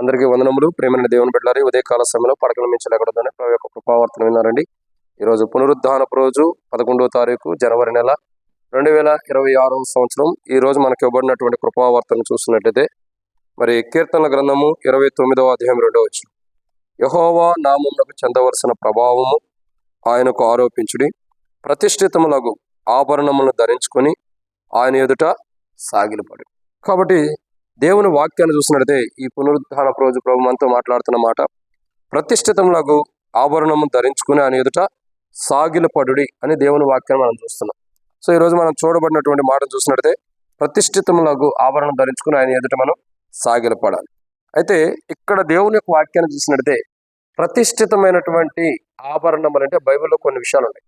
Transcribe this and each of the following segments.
అందరికీ వందనములు. ప్రేమైన దేవుని పెట్టారు ఉదయ కాల సమయంలో పడకల మించి లేకూడదని ప్రభు యొక్క కృపావర్తన విన్నారండి. ఈరోజు పునరుద్ధానపు రోజు పదకొండవ తారీఖు జనవరి నెల రెండు వేల ఇరవై ఆరవ సంవత్సరం. ఈ రోజు మనకి ఇవ్వబడినటువంటి కృపావర్తన చూసినట్లయితే మరి కీర్తనల గ్రంథము ఇరవై తొమ్మిదవ అధ్యాయం రెండవ వచ్చి యహోవా నామమునకు చెందవలసిన ప్రభావము ఆయనకు ఆరోపించుడి. ప్రతిష్ఠితములకు ఆభరణములను ధరించుకొని ఆయన ఎదుట సాగిలపడు. కాబట్టి దేవుని వాక్యాన్ని చూసినట్లయితే ఈ పునరుద్ధాన రోజు ప్రభు మనతో మాట్లాడుతున్న మాట ప్రతిష్ఠితములకు ఆభరణము ధరించుకుని ఆయన ఎదుట సాగిలపడుడి అని దేవుని వాక్యాన్ని మనం చూస్తున్నాం. సో ఈరోజు మనం చూడబడినటువంటి మాట చూసినట్లయితే ప్రతిష్ఠితములకు ఆభరణం ధరించుకుని ఆయన ఎదుట మనం సాగిలపడాలి. అయితే ఇక్కడ దేవుని యొక్క వాక్యాన్ని చూసినట్లయితే ప్రతిష్ఠితమైనటువంటి ఆభరణములు అంటే బైబిల్లో కొన్ని విషయాలు ఉన్నాయి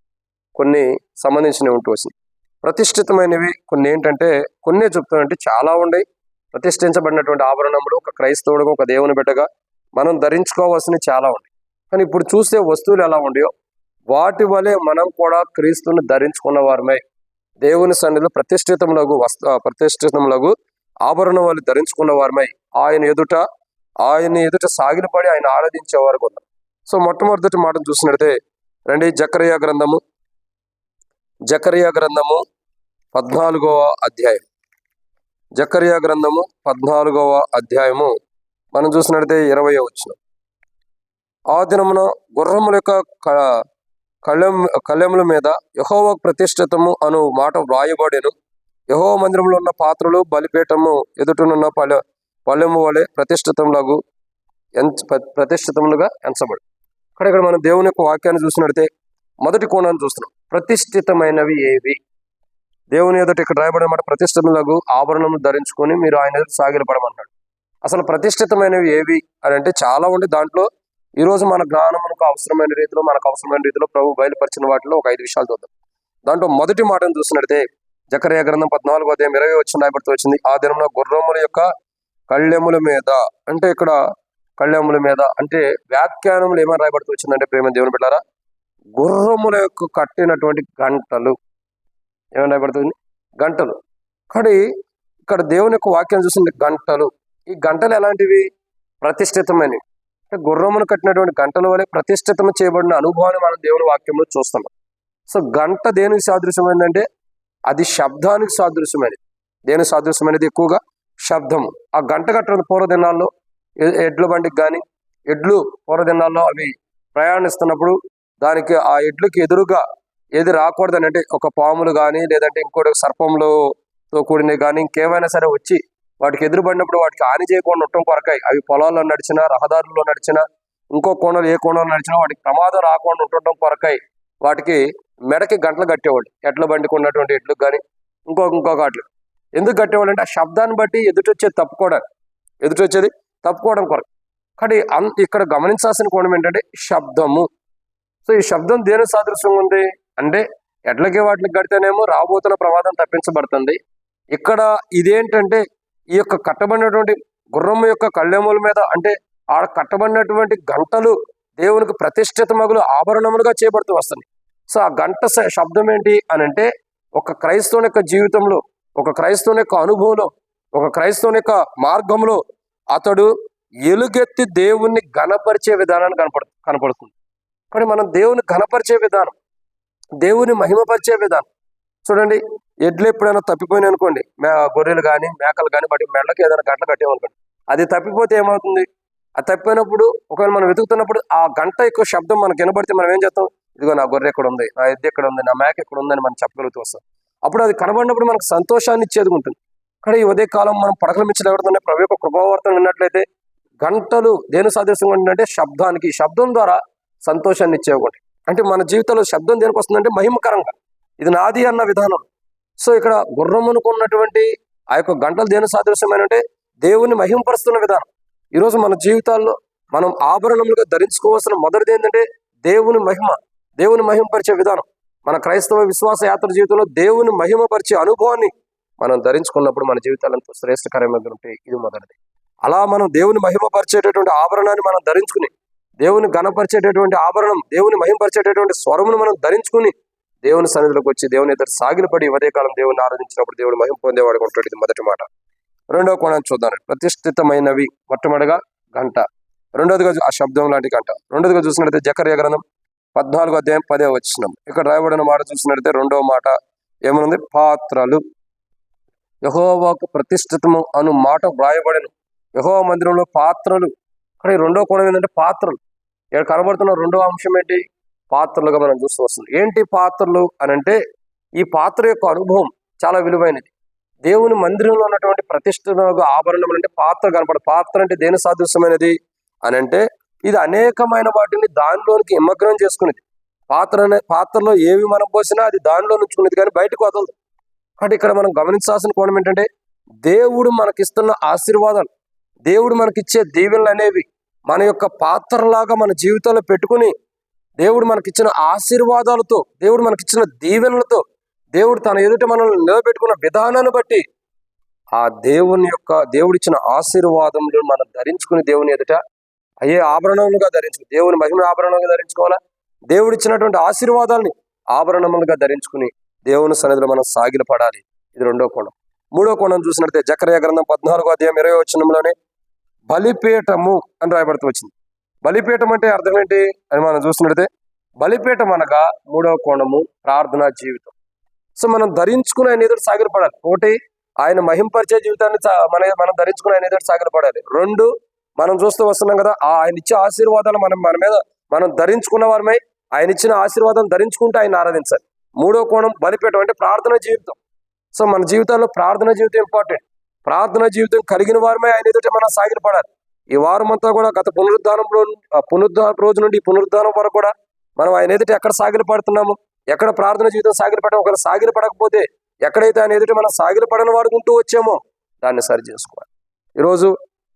కొన్ని సంబంధించినవి ఉంటూ వచ్చింది. ప్రతిష్ఠితమైనవి కొన్ని ఏంటంటే కొన్ని చెప్తానంటే చాలా ఉన్నాయి ప్రతిష్ఠించబడినటువంటి ఆభరణములు ఒక క్రైస్తవుడుగా ఒక దేవుని బిడ్డగా మనం ధరించుకోవాల్సినవి చాలా ఉన్నాయి. కానీ ఇప్పుడు చూస్తే వస్తువులు ఎలా ఉండయో వాటి వలె మనం కూడా క్రీస్తుని ధరించుకున్న వారమే దేవుని సన్నిధిలో ప్రతిష్ఠితములకు వస్త ప్రతిష్ఠితములకు ఆభరణం వాళ్ళు ధరించుకున్న వారమై ఆయన ఎదుట ఆయన ఎదుట సాగిలపడి ఆయన ఆరాధించే వారు ఉన్నారు. సో మొట్టమొదటి మాటను చూసినట్టే రండి జకరియా గ్రంథము జకరియా గ్రంథము పద్నాలుగవ అధ్యాయం. జకర్యా గ్రంథము పద్నాలుగవ అధ్యాయము. మనం చూసినట్లయితే ఇరవై వచ్చిన ఆ దినమున గుర్రముల యొక్క క- కళ్ళెం మీద యహోవ ప్రతిష్ఠితము అను మాట వ్రాయబడెను. యహోవ మందిరంలో ఉన్న పాత్రలు బలిపీఠము ఎదుటనున్న పల్లె పల్లెము వలె ప్రతిష్ఠితములకు ఎంచ ప్రతిష్ఠితములుగా ఎంచబడి. ఇక్కడ ఇక్కడ మనం దేవుని యొక్క వాక్యాన్ని చూసినట్లయితే మొదటి కోణాన్ని చూస్తున్నాం. ప్రతిష్ఠితమైనవి ఏవి? దేవుని ఎదుట ఇక్కడ రాయబడిన ప్రతిష్టములకు ఆభరణము ధరించుకొని మీరు ఆయన ఎదుట సాగిలపడమన్నాడు అసలు ప్రతిష్ఠితమైనవి ఏవి అని అంటే చాలా ఉండి దాంట్లో ఈ రోజు మన జ్ఞానమునకు అవసరమైన రీతిలో మనకు అవసరమైన రీతిలో ప్రభు బయలుపరిచిన వాటిలో ఒక ఐదు విషయాలు చూద్దాం. దాంట్లో మొదటి మాటను చూసినట్టే జకరియా గ్రంథం పద్నాలుగో అదే ఇరవై వచ్చిన రాయబడుతూ వచ్చింది ఆ దినంలో గుర్రముల యొక్క కళ్ళెముల మీద అంటే ఇక్కడ కళ్ళెముల మీద అంటే వ్యాఖ్యానములు ఏమైనా రాయబడుతూ వచ్చిందంటే ప్రేమ దేవుని పెట్టారా గుర్రముల యొక్క కట్టినటువంటి గంటలు ఏమని గంటలు. కానీ ఇక్కడ దేవుని యొక్క వాక్యం చూసింది గంటలు. ఈ గంటలు ఎలాంటివి? ప్రతిష్ఠితమైనవి. అంటే గుర్రమును కట్టినటువంటి గంటల వలె ప్రతిష్ఠితం చేయబడిన అనుభవాన్ని మనం దేవుని వాక్యంలో చూస్తున్నాం. సో గంట దేనికి సాదృశ్యమైందంటే అది శబ్దానికి సాదృశ్యమైనది. దేనికి సాదృశ్యమైనది ఎక్కువగా? శబ్దము. ఆ గంట కట్టడం పూర్వదినాల్లో ఎడ్ల బండికి కానీ ఎడ్లు పూర్వదినాల్లో అవి ప్రయాణిస్తున్నప్పుడు దానికి ఆ ఎడ్లకి ఎదురుగా ఏది రాకూడదని అంటే ఒక పాములు కానీ లేదంటే ఇంకోటి సర్పంలోతో కూడినవి కానీ ఇంకేమైనా సరే వచ్చి వాటికి ఎదురుపడినప్పుడు వాటికి హాని చేయకుండా ఉండటం కొరకాయి అవి పొలాల్లో నడిచినా రహదారుల్లో నడిచినా ఇంకో కోణాలు ఏ కోణంలో నడిచినా వాటికి ప్రమాదం రాకుండా ఉండటం కొరకై వాటికి మెడకి గంటలు కట్టేవాళ్ళు. ఎడ్ల బండికి ఉన్నటువంటి ఎడ్లు కానీ ఇంకొక ఇంకొక అట్లు. ఎందుకు కట్టేవాళ్ళు అంటే ఆ శబ్దాన్ని బట్టి ఎదుటొచ్చేది తప్పుకోవడానికి. ఎదుటొచ్చేది తప్పుకోవడం కొరకు. కానీ ఇక్కడ గమనించాల్సిన కోణం ఏంటంటే శబ్దము. సో ఈ శబ్దం దేని సాదృశ్యం ఉంది? అంటే ఎడ్లకి వాటికి కడితేనేమో రాబోతున్న ప్రమాదం తప్పించబడుతుంది. ఇక్కడ ఇదేంటంటే ఈ యొక్క కట్టబడినటువంటి గుర్రము యొక్క కళ్ళెముల మీద అంటే ఆ కట్టబడినటువంటి గంటలు దేవునికి ప్రతిష్ఠిత మగులు ఆభరణములుగా చేపడుతూ వస్తుంది సో ఆ గంట స- శబ్దం ఏంటి అని అంటే ఒక క్రైస్తవుని యొక్క జీవితంలో ఒక క్రైస్తవుని యొక్క అనుభవంలో ఒక క్రైస్తవుని యొక్క మార్గంలో అతడు ఎలుగెత్తి దేవుణ్ణి గనపరిచే విధానాన్ని కనపడు కనపడుతుంది. కానీ మనం దేవుని ఘనపరిచే విధానం దేవుని మహిమపరిచే విధానం. చూడండి ఎడ్లు ఎప్పుడైనా తప్పిపోయినాయి అనుకోండి మే గొర్రెలు కానీ మేకలు కానీ వాటి మెళ్ళకి ఏదైనా గంటలు కట్టేమనుకోండి అది తప్పిపోతే ఏమవుతుంది? అది తప్పిపోయినప్పుడు ఒకవేళ మనం వెతుకుతున్నప్పుడు ఆ గంట ఎక్కువ శబ్దం మనకు వినబడితే మనం ఏం చేస్తాం? ఇదిగో నా గొర్రె ఎక్కడ ఉంది నా ఎద్దు ఎక్కడ ఉంది నా మేక ఎక్కడ ఉందని మనం చెప్పగలుగుతూ వస్తాం. అప్పుడు అది కనబడినప్పుడు మనకు సంతోషాన్ని ఇచ్చేది ఉంటుంది. కానీ ఈ ఉదయ కాలం మనం పడకల మించి ఎవరుతుంటే ప్రభు యొక్క కృపావర్తనం విన్నట్లయితే గంటలు దేని సాదృశ్యంగా ఉంటుందంటే శబ్దానికి శబ్దం ద్వారా సంతోషాన్ని ఇచ్చేవి ఒకటి అంటే మన జీవితంలో శబ్దం దేనికి వస్తుందంటే మహిమకరంగా. ఇది నాది అన్న విధానం. సో ఇక్కడ గుర్రం ఉన్నటువంటి ఆ యొక్క గంటలు దేని సాదృశ్యమైన అంటే దేవుని మహిమపరుస్తున్న విధానం. ఈరోజు మన జీవితాల్లో మనం ఆభరణములుగా ధరించుకోవాల్సిన మొదటిది ఏంటంటే దేవుని మహిమ దేవుని మహిమపరిచే విధానం. మన క్రైస్తవ విశ్వాస యాత్ర జీవితంలో దేవుని మహిమపరిచే అనుభవాన్ని మనం ధరించుకున్నప్పుడు మన జీవితాలు ఎంతో శ్రేష్టకరమైన ఇది మొదటిది. అలా మనం దేవుని మహిమపరిచేటటువంటి ఆభరణాన్ని మనం ధరించుకుని దేవుని గణపరిచేటటువంటి ఆభరణం దేవుని మహింపరిచేటటువంటి స్వరమును మనం ధరించుకుని దేవుని సన్నిధిలోకి వచ్చి దేవుని ఇద్దరు సాగిన పడి ఉదయకాలం దేవుని ఆరాధించినప్పుడు దేవుని మహిం పొందేవాడు ఉంటాడు ఇది మొదటి మాట. రెండవ కోణం చూద్దాం. ప్రతిష్ఠితమైనవి మొట్టమొదటిగా గంట. రెండోదిగా ఆ శబ్దం లాంటి గంట. రెండోదిగా చూసినట్లయితే జకర్య గ్రంథం పద్నాలుగు అధ్యాయం పదే వచ్చినాం ఇక్కడ రాయబడిన మాట చూసినట్లయితే రెండవ మాట ఏమనుంది? పాత్రలు. యహోవాకు ప్రతిష్ఠితము అను మాట వ్రాయబడిన. యహోవ మందిరంలో పాత్రలు. ఇక్కడ రెండో కోణం ఏంటంటే పాత్రలు. ఇక్కడ కనబడుతున్న రెండవ అంశం ఏంటి? పాత్రలుగా మనం చూస్తూ వస్తుంది ఏంటి పాత్రలు అని అంటే ఈ పాత్ర యొక్క అనుభవం చాలా విలువైనది. దేవుని మందిరంలో ఉన్నటువంటి ప్రతిష్ఠగా ఆభరణం అంటే పాత్ర కనపడదు. పాత్ర అంటే దేని సాదృశ్యమైనది అని అంటే ఇది అనేకమైన వాటిని దానిలోనికి నిమగ్నం చేసుకునేది. పాత్ర పాత్రలో ఏవి మనం పోసినా అది దానిలో నుంచుకునేది కానీ బయటకు వదలదు. కాబట్టి ఇక్కడ మనం గమనించాల్సిన కోణం ఏంటంటే దేవుడు మనకిస్తున్న ఆశీర్వాదాలు దేవుడు మనకిచ్చే దీవెనలు అనేవి మన యొక్క పాత్రలాగా మన జీవితంలో పెట్టుకుని దేవుడు మనకిచ్చిన ఆశీర్వాదాలతో దేవుడు మనకిచ్చిన దీవెనలతో దేవుడు తన ఎదుట మనల్ని నిలబెట్టుకున్న విధానాన్ని బట్టి ఆ దేవుని యొక్క దేవుడిచ్చిన ఆశీర్వాదములు మనం ధరించుకుని దేవుని ఎదుట అయ్యే ఆభరణములుగా ధరించుకు దేవుని మహిమ ఆభరణంగా ధరించుకోవాలా? దేవుడిచ్చినటువంటి ఆశీర్వాదాలని ఆభరణములుగా ధరించుకుని దేవుని సన్నిధిలో మనం సాగిలపడాలి. ఇది రెండో కోణం. మూడో కోణం చూసినట్లయితే జక్రయ గ్రంథం పద్నాలుగో అధ్యాయం ఇరవై వచ్చినంలోనే బలిపీఠము అని రాయబడుతూ వచ్చింది. బలిపీఠం అంటే అర్థం ఏంటి అని మనం చూసినట్లయితే బలిపీఠం అనగా మూడవ కోణము ప్రార్థనా జీవితం. సో మనం ధరించుకుని ఆయన ఎదురు సాగిలపడాలి. ఒకటి ఆయన మహింపరిచే జీవితాన్ని మన మనం ధరించుకుని ఆయన ఎదురు సాగిలపడాలి. రెండు మనం చూస్తూ వస్తున్నాం కదా ఆయన ఇచ్చే ఆశీర్వాదాలు మనం మన మీద మనం ధరించుకున్న వారమై ఆయన ఇచ్చిన ఆశీర్వాదం ధరించుకుంటే ఆయన ఆరాధించాలి. మూడో కోణం బలిపీఠం అంటే ప్రార్థన జీవితం. సో మన జీవితాల్లో ప్రార్థన జీవితం ఇంపార్టెంట్ ప్రార్థన జీవితం కలిగిన వారమే ఆయన ఎదుట మనం సాగిలపడాలి. ఈ వారం అంతా కూడా గత పునరుద్ధానంలో పునరుద్ధాన రోజు నుండి పునరుద్ధానం వరకు కూడా మనం ఆయన ఎదుట ఎక్కడ సాగిల పడుతున్నాము ఎక్కడ ప్రార్థన జీవితం సాగిల పడడం ఒకవేళ సాగిల పడకపోతే ఎక్కడైతే ఆయన ఎదుట మనం సాగిల పడని వాడుకుంటూ వచ్చామో దాన్ని సరి చేసుకోవాలి. ఈరోజు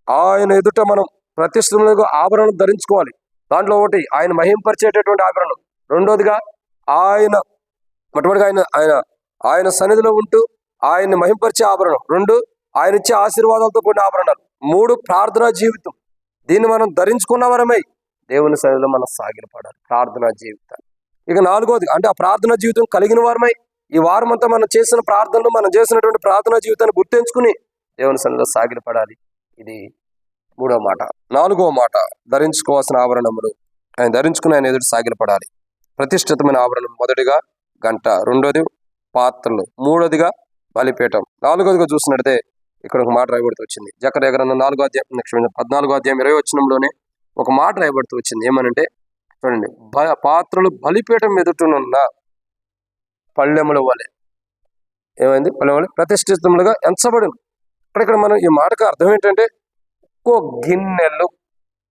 ఆయన ఎదుట మనం ప్రతిష్టములకు ఆభరణం ధరించుకోవాలి. దాంట్లో ఒకటి ఆయన మహింపరిచేటటువంటి ఆభరణం. రెండోదిగా ఆయన మొట్టమొదటిగా ఆయన ఆయన ఆయన సన్నిధిలో ఉంటూ ఆయన్ని మహింపరిచే ఆభరణం. రెండు ఆయన ఇచ్చే ఆశీర్వాదాలతో కూడిన ఆభరణాలు. మూడు ప్రార్థనా జీవితం. దీన్ని మనం ధరించుకున్న వరమై దేవుని సన్నిధిలో మనం సాగిలపడాలి. ప్రార్థనా జీవితం. ఇక నాలుగోది అంటే ఆ ప్రార్థనా జీవితం కలిగిన వారమై ఈ వారం అంతా మనం చేసిన ప్రార్థనలు మనం చేసినటువంటి ప్రార్థనా జీవితాన్ని గుర్తించుకుని దేవుని సన్నిధిలో సాగిలపడాలి. ఇది మూడో మాట. నాలుగో మాట ధరించుకోవాల్సిన ఆభరణములు. ఆయన ధరించుకుని ఆయన ఎదుటి సాగిలపడాలి. ప్రతిష్ఠితమైన ఆభరణం మొదటిగా గంట. రెండోది పాత్రలు. మూడోదిగా బలిపీఠం. నాలుగోదిగా చూసినట్టే ఇక్కడ ఒక మాట రాయబడుతూ వచ్చింది. జకర గ్రంథం నాలుగో అధ్యాయం క్షమించండి, పద్నాలుగో అధ్యాయం ఇరవై వచ్చినంలోనే ఒక మాట రాయబడుతూ వచ్చింది. ఏమనంటే చూడండి పాత్రలు బలిపీఠం ఎదుటనున్న పళ్ళెముల వలె. ఏమైంది? పళ్ళెం వలె? ప్రతిష్ఠితములుగా ఎంచబడిన. ఇక్కడ ఇక్కడ మనం ఈ మాటకు అర్థం ఏంటంటే ఒక్కో గిన్నెలు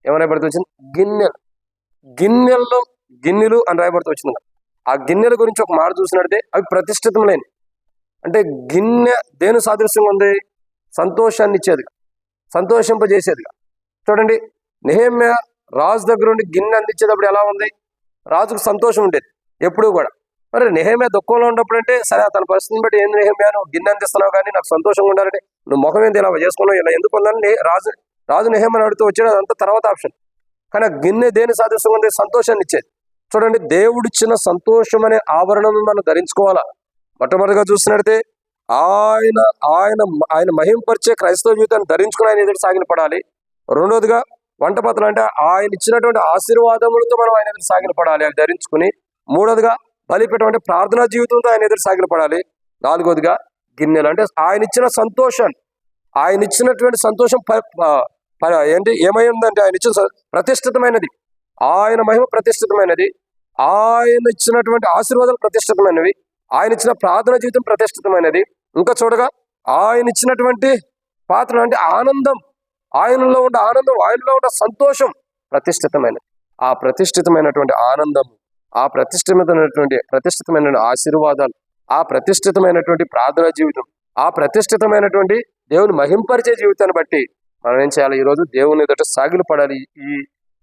ఏమైనా పడుతూ వచ్చింది? గిన్నెలు. గిన్నెల్లో గిన్నెలు అని రాయబడుతూ వచ్చింది ఆ గిన్నెల గురించి ఒక మాట చూసినట్టే అవి ప్రతిష్ఠితములైన అంటే గిన్నె దేని సాదృశ్యంగా ఉంది? సంతోషాన్ని ఇచ్చేదిగా సంతోషింపజేసేదిగా. చూడండి నెహమ్య రాజు దగ్గర నుండి గిన్నె అందించేటప్పుడు ఎలా ఉంది? రాజుకు సంతోషం ఉండేది ఎప్పుడూ కూడా. మరి నెహమే దుఃఖంలో ఉన్నప్పుడు అంటే సరే తన పరిస్థితిని బట్టి ఏంది నెహమ్య నువ్వు గిన్నె అందిస్తున్నావు కానీ నాకు సంతోషంగా ఉండాలంటే నువ్వు ముఖం ఏంది ఇలా చేసుకున్నావు ఇలా ఎందుకు ఉందని రాజు రాజు నెహమ్యని అడుగుతూ వచ్చాడు అదంతా తర్వాత ఆప్షన్. కానీ ఆ గిన్నె దేని సాధిస్తుంది సంతోషాన్ని ఇచ్చేది చూడండి దేవుడిచ్చిన సంతోషం అనే ఆభరణం మనం ధరించుకోవాలా? మొట్టమొదటిగా చూసినట్టే ఆయన ఆయన ఆయన మహింపరిచే క్రైస్తవ జీవితాన్ని ధరించుకుని ఆయన ఎదురు సాగిన పడాలి. రెండోదిగా వంటపత్రం అంటే ఆయన ఇచ్చినటువంటి ఆశీర్వాదములతో మనం ఆయన ఎదురు సాగిన పడాలి అవి ధరించుకుని. మూడోదిగా బలిపీఠం అంటే ప్రార్థనా జీవితంతో ఆయన ఎదురు సాగిన పడాలి. నాలుగోదిగా గిన్నెలు అంటే ఆయన ఇచ్చిన సంతోషం. ఆయన ఇచ్చినటువంటి సంతోషం ప- ఏంటి ఏమై ఉందంటే ఆయన ఇచ్చిన ప్రతిష్ఠితమైనది. ఆయన మహిమ ప్రతిష్ఠితమైనది. ఆయన ఇచ్చినటువంటి ఆశీర్వాదాలు ప్రతిష్ఠితమైనవి. ఆయన ఇచ్చిన ప్రార్థన జీవితం ప్రతిష్ఠితమైనది. ఇంకా చూడగా ఆయన ఇచ్చినటువంటి పాత్ర అంటే ఆనందం. ఆయనలో ఉండే ఆనందం ఆయనలో ఉండే సంతోషం ప్రతిష్ఠితమైనది. ఆ ప్రతిష్ఠితమైనటువంటి ఆనందం ఆ ప్రతిష్ఠితమైనటువంటి ప్రతిష్ఠితమైన ఆశీర్వాదాలు ఆ ప్రతిష్ఠితమైనటువంటి ప్రార్థన జీవితం ఆ ప్రతిష్ఠితమైనటువంటి దేవుని మహింపరిచే జీవితాన్ని బట్టి మనం ఏం చేయాలి? ఈరోజు దేవుని ఎదుట సాగిలు పడాలి. ఈ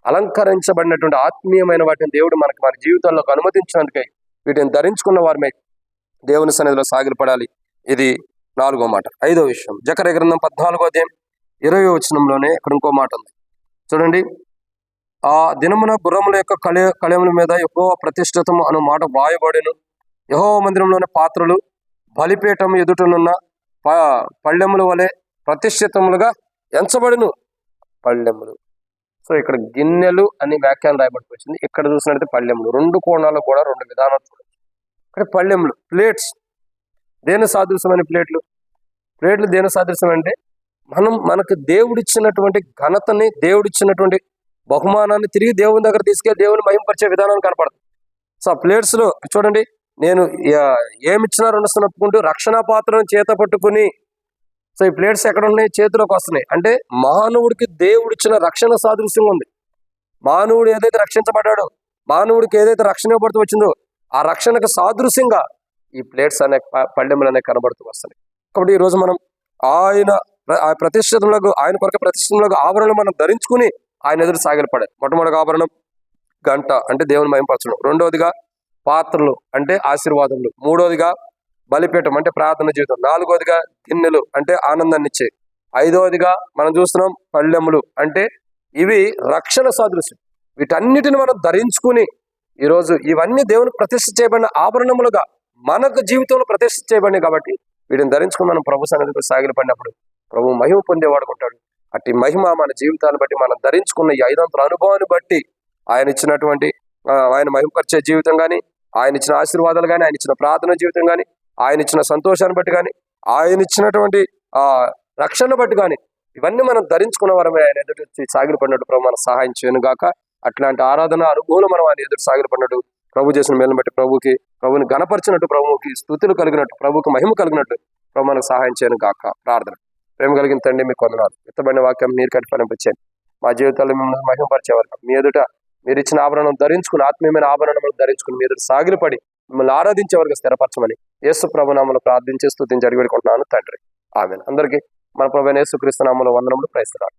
అలంకరించబడినటువంటి ఆత్మీయమైన వాటిని దేవుడు మనకి మన జీవితాల్లోకి అనుమతించినందుకై వీటిని ధరించుకున్న వారిమై దేవుని సన్నిధిలో సాగిలపడాలి. ఇది నాలుగో మాట. ఐదో విషయం. జకర గ్రంథం పద్నాలుగో అధ్యాయం ఇరవై వచనంలోనే ఇక్కడ ఇంకో మాట ఉంది. చూడండి. ఆ దినమున గుర్రముల యొక్క కళ కళముల మీద ఎక్కువ ప్రతిష్ఠితము అను మాట వ్రాయబడిను యహో మందిరంలోని పాత్రలు బలిపీఠం ఎదుటనున్న ప పళ్ళెముల వలె ప్రతిష్ఠితములుగా ఎంచబడును. పళ్ళెములు. సో ఇక్కడ గిన్నెలు అని వ్యాఖ్యానం రాయబడి వచ్చింది ఇక్కడ చూసినట్టయితే పళ్ళెములు. రెండు కోణాలు కూడా రెండు విధానాలు ఇక్కడ పళ్ళెములు ప్లేట్స్ దేని సాదృశ్యమైన ప్లేట్లు ప్లేట్లు దేని సాదృశ్యం అంటే మనం మనకు దేవుడిచ్చినటువంటి ఘనతని దేవుడిచ్చినటువంటి బహుమానాన్ని తిరిగి దేవుని దగ్గర తీసుకెళ్ళి దేవుని మహింపరిచే విధానాన్ని కనపడుతుంది సో ఆ ప్లేట్స్లో చూడండి నేను ఏమిచ్చినా రుణస్థను ఒప్పుకుంటూ రక్షణ పాత్రను చేత పట్టుకుని సో ఈ ప్లేట్స్ ఎక్కడ ఉన్నాయి చేతిలోకి వస్తున్నాయి. అంటే మానవుడికి దేవుడిచ్చిన రక్షణ సాదృశ్యం ఉంది. మానవుడు ఏదైతే రక్షించబడ్డాడో మానవుడికి ఏదైతే రక్షణ ఇవ్వబడుతూ వచ్చిందో ఆ రక్షణకు సాదృశ్యంగా ఈ ప్లేట్స్ అనే పళ్ళెములు అనేవి కనబడుతూ వస్తున్నాయి. కాబట్టి ఈరోజు మనం ఆయన ప్ర- ఆ ఆయన కొరకు ప్రతిష్ఠితులకు ఆభరణలు మనం ధరించుకుని ఆయన ఎదురు సాగిలపడాలి. మొట్టమొదటి ఆభరణం గంట అంటే దేవుని మహింపరచడం రెండవదిగా పాత్రలు అంటే ఆశీర్వాదములు. మూడవదిగా బలిపీఠం అంటే ప్రార్థన జీవితం. నాలుగవదిగా గిన్నెలు అంటే ఆనందాన్ని ఇచ్చే. ఐదవదిగా మనం చూస్తున్నాం పళ్ళెములు అంటే ఇవి రక్షణ సాదృశ్యం. వీటన్నిటిని మనం ధరించుకుని ఈరోజు ఇవన్నీ దేవుని ప్రతిష్ఠ చేయబడిన ఆభరణములుగా మనకు జీవితంలో ప్రతిష్ఠ చేయబడినాయి కాబట్టి వీటిని ధరించుకుని మనం ప్రభు సన్నిధిలో సాగిలపడినప్పుడు ప్రభు మహిమ పొందేవాడుకుంటాడు అట్టి మహిమ మన జీవితాన్ని బట్టి మనం ధరించుకున్న ఈ ఐదంతల అనుభవాన్ని బట్టి ఆయన ఇచ్చినటువంటి ఆయన మహిమపరిచే జీవితం కానీ ఆయన ఇచ్చిన ఆశీర్వాదాలు కానీ ఆయన ఇచ్చిన ప్రార్థన జీవితం కానీ ఆయన ఇచ్చిన సంతోషాన్ని బట్టి కానీ ఆయన ఇచ్చినటువంటి ఆ రక్షణ బట్టి కానీ ఇవన్నీ మనం ధరించుకున్న వరమే ఆయన ఎదుటి సాగిలపడినట్టు ప్రభు మనం సహాయం చేయను గాక అట్లాంటి ఆరాధన అనుభవం మనం ఆయన ఎదురు సాగిలపడినట్టు ప్రభు చేసిన మేలు బట్టి ప్రభుకి ప్రభుని గణపరిచినట్టు ప్రభుకి స్థుతులు కలిగినట్టు ప్రభుకి మహిమ కలిగినట్టు ప్రభు మనకు సహాయం చేయను గాక. ప్రార్థన. ప్రేమ కలిగిన తండ్రి మీకు కొందనాలు ఎత్తబడిన వాక్యం నీరు కట్టిపనిపించండి మా జీవితాల్లో మిమ్మల్ని మహిమపరిచేవారు మీ ఎదుట మీరు ఇచ్చిన ఆభరణం ధరించుకుని ఆత్మీయమైన ఆభరణం ధరించుకుని మీ ఎదుట సాగిలపడి మిమ్మల్ని ఆరాధించే వరకు స్థిరపరచమని యేసు ప్రభునామలు ప్రార్థించి స్థుతించి అడిగి పెట్టుకుంటున్నాను తండ్రి. ఆమె అందరికీ మన ప్రభు యేసు క్రీస్తు వందనములు ప్రయత్నాలు